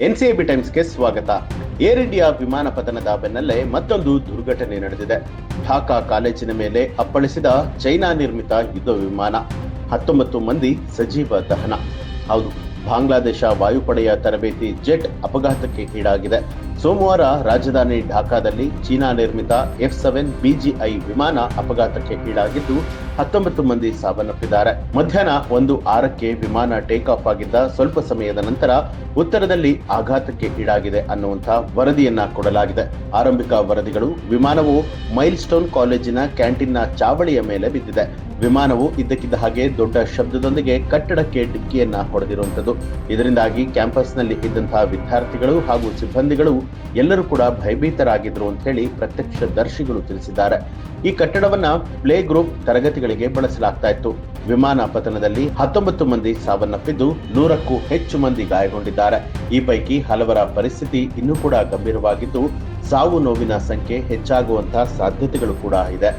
ಎನ್ಸಿಎಬಿ ಟೈಮ್ಸ್ಗೆ ಸ್ವಾಗತ. Air India ವಿಮಾನ ಪತನದ ಬೆನ್ನಲ್ಲೇ ಮತ್ತೊಂದು ದುರ್ಘಟನೆ ನಡೆದಿದೆ. ಢಾಕಾ ಕಾಲೇಜಿನ ಮೇಲೆ ಅಪ್ಪಳಿಸಿದ ಚೈನಾ ನಿರ್ಮಿತ ಯುದ್ಧ ವಿಮಾನ. ಹತ್ತೊಂಬತ್ತು ಮಂದಿ ಸಜೀವ ದಹನ. ಹೌದು, ಬಾಂಗ್ಲಾದೇಶ ವಾಯುಪಡೆಯ ತರಬೇತಿ ಜೆಟ್ ಅಪಘಾತಕ್ಕೆ ಈಡಾಗಿದೆ. ಸೋಮವಾರ ರಾಜಧಾನಿ ಢಾಕಾದಲ್ಲಿ ಚೀನಾ ನಿರ್ಮಿತ ಎಫ್ ಸೆವೆನ್ ಬಿಜಿಐ ವಿಮಾನ ಅಪಘಾತಕ್ಕೆ ಈಡಾಗಿದ್ದು, ಹತ್ತೊಂಬತ್ತು ಮಂದಿ ಸಾವನ್ನಪ್ಪಿದ್ದಾರೆ. ಮಧ್ಯಾಹ್ನ ಒಂದು ಆರಕ್ಕೆ ವಿಮಾನ ಟೇಕ್ ಆಫ್ ಆಗಿದ್ದ ಸ್ವಲ್ಪ ಸಮಯದ ನಂತರ ಉತ್ತರದಲ್ಲಿ ಆಘಾತಕ್ಕೆ ಈಡಾಗಿದೆ ಅನ್ನುವಂತಹ ವರದಿಯನ್ನ ಕೊಡಲಾಗಿದೆ. ಆರಂಭಿಕ ವರದಿಗಳು ವಿಮಾನವು ಮೈಲ್ ಸ್ಟೋನ್ ಕಾಲೇಜಿನ ಕ್ಯಾಂಟೀನ್ನ ಚಾವಳಿಯ ಮೇಲೆ ಬಿದ್ದಿದೆ. ವಿಮಾನವು ಇದ್ದಕ್ಕಿದ್ದ ಹಾಗೆ ದೊಡ್ಡ ಶಬ್ದದೊಂದಿಗೆ ಕಟ್ಟಡಕ್ಕೆ ಡಿಕ್ಕಿಯನ್ನ ಹೊಡೆದಿರುವಂತದ್ದು ಇದರಿಂದಾಗಿ ಕ್ಯಾಂಪಸ್ನಲ್ಲಿ ಇದ್ದಂತಹ ವಿದ್ಯಾರ್ಥಿಗಳು ಹಾಗೂ ಸಿಬ್ಬಂದಿಗಳು ಎಲ್ಲರೂ ಕೂಡ ಭಯಭೀತರಾಗಿದ್ರು ಅಂತ ಹೇಳಿ ಪ್ರತ್ಯಕ್ಷದರ್ಶಿಗಳು ತಿಳಿಸಿದ್ದಾರೆ. ಈ ಕಟ್ಟಡವನ್ನ ಪ್ಲೇ ಗ್ರೂಪ್ ತರಗತಿಗಳಿಗೆ ಬಳಸಲಾಗ್ತಾ ಇತ್ತು. ವಿಮಾನ ಪತನದಲ್ಲಿ ಹತ್ತೊಂಬತ್ತು ಮಂದಿ ಸಾವನ್ನಪ್ಪಿದ್ದು ನೂರಕ್ಕೂ ಹೆಚ್ಚು ಮಂದಿ ಗಾಯಗೊಂಡಿದ್ದಾರೆ. ಈ ಪೈಕಿ ಹಲವರ ಪರಿಸ್ಥಿತಿ ಇನ್ನೂ ಕೂಡ ಗಂಭೀರವಾಗಿದ್ದು ಸಾವು ನೋವಿನ ಸಂಖ್ಯೆ ಹೆಚ್ಚಾಗುವಂತಹ ಸಾಧ್ಯತೆಗಳು ಕೂಡ ಇದೆ.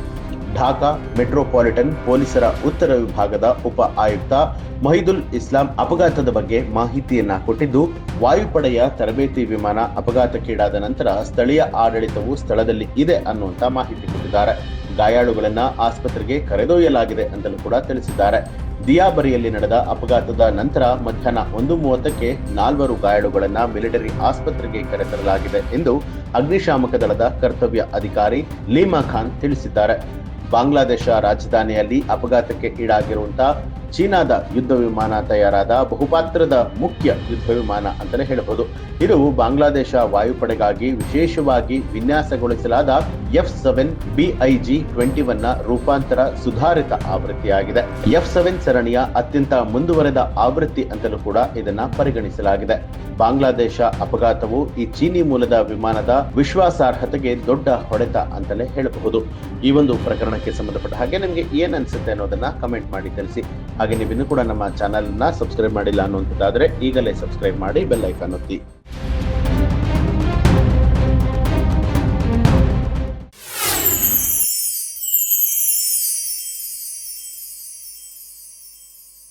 ಢಾಕಾ ಮೆಟ್ರೋಪಾಲಿಟನ್ ಪೊಲೀಸರ ಉತ್ತರ ವಿಭಾಗದ ಉಪ ಆಯುಕ್ತ ಮಹಿದುಲ್ ಇಸ್ಲಾಂ ಅಪಘಾತದ ಬಗ್ಗೆ ಮಾಹಿತಿಯನ್ನ ಕೊಟ್ಟಿದ್ದು, ವಾಯುಪಡೆಯ ತರಬೇತಿ ವಿಮಾನ ಅಪಘಾತಕ್ಕೀಡಾದ ನಂತರ ಸ್ಥಳೀಯ ಆಡಳಿತವು ಸ್ಥಳದಲ್ಲಿ ಇದೆ ಅನ್ನುವಂತ ಮಾಹಿತಿ ಕೊಟ್ಟಿದ್ದಾರೆ. ಗಾಯಾಳುಗಳನ್ನ ಆಸ್ಪತ್ರೆಗೆ ಕರೆದೊಯ್ಯಲಾಗಿದೆ ಅಂತಲೂ ಕೂಡ ತಿಳಿಸಿದ್ದಾರೆ. ದಿಯಾಬರಿಯಲ್ಲಿ ನಡೆದ ಅಪಘಾತದ ನಂತರ ಮಧ್ಯಾಹ್ನ ಒಂದು ಮೂವತ್ತಕ್ಕೆ ನಾಲ್ವರು ಗಾಯಾಳುಗಳನ್ನ ಮಿಲಿಟರಿ ಆಸ್ಪತ್ರೆಗೆ ಕರೆತರಲಾಗಿದೆ ಎಂದು ಅಗ್ನಿಶಾಮಕ ದಳದ ಕರ್ತವ್ಯ ಅಧಿಕಾರಿ ಲೀಮಾ ಖಾನ್ ತಿಳಿಸಿದ್ದಾರೆ. ಬಾಂಗ್ಲಾದೇಶ ರಾಜಧಾನಿಯಲ್ಲಿ ಅಪಘಾತಕ್ಕೆ ಈಡಾಗಿರುವಂತಹ ಚೀನಾದ ಯುದ್ಧ ವಿಮಾನ ತಯಾರಾದ ಬಹುಪಾತ್ರದ ಮುಖ್ಯ ಯುದ್ಧ ವಿಮಾನ ಅಂತಲೇ ಹೇಳಬಹುದು ಇದು ಬಾಂಗ್ಲಾದೇಶ ವಾಯುಪಡೆಗಾಗಿ ವಿಶೇಷವಾಗಿ ವಿನ್ಯಾಸಗೊಳಿಸಲಾದ ಎಫ್ ಸೆವೆನ್ ಬಿಐಜಿ ಟ್ವೆಂಟಿ ಒನ್ನ ರೂಪಾಂತರ ಸುಧಾರಿತ ಆವೃತ್ತಿಯಾಗಿದೆ. ಎಫ್ ಸೆವೆನ್ ಸರಣಿಯ ಅತ್ಯಂತ ಮುಂದುವರೆದ ಆವೃತ್ತಿ ಅಂತಲೂ ಕೂಡ ಇದನ್ನ ಪರಿಗಣಿಸಲಾಗಿದೆ. ಬಾಂಗ್ಲಾದೇಶ ಅಪಘಾತವು ಈ ಚೀನಿ ಮೂಲದ ವಿಮಾನದ ವಿಶ್ವಾಸಾರ್ಹತೆಗೆ ದೊಡ್ಡ ಹೊಡೆತ ಅಂತಲೇ ಹೇಳಬಹುದು. ಈ ಒಂದು ಪ್ರಕರಣಕ್ಕೆ ಸಂಬಂಧಪಟ್ಟ ಹಾಗೆ ನಿಮಗೆ ಏನ್ ಅನ್ಸುತ್ತೆ ಅನ್ನೋದನ್ನ ಕಮೆಂಟ್ ಮಾಡಿ ತಿಳಿಸಿ. ಹಾಗೆ ನೀವು ಇನ್ನೂ ಕೂಡ ನಮ್ಮ ಚಾನೆಲ್ನ ಸಬ್ಸ್ಕ್ರೈಬ್ ಮಾಡಿಲ್ಲ ಅನ್ನುವಂಥದ್ದಾದರೆ ಈಗಲೇ ಸಬ್ಸ್ಕ್ರೈಬ್ ಮಾಡಿ ಬೆಲ್ ಐಕಾನ್ ಒತ್ತಿ.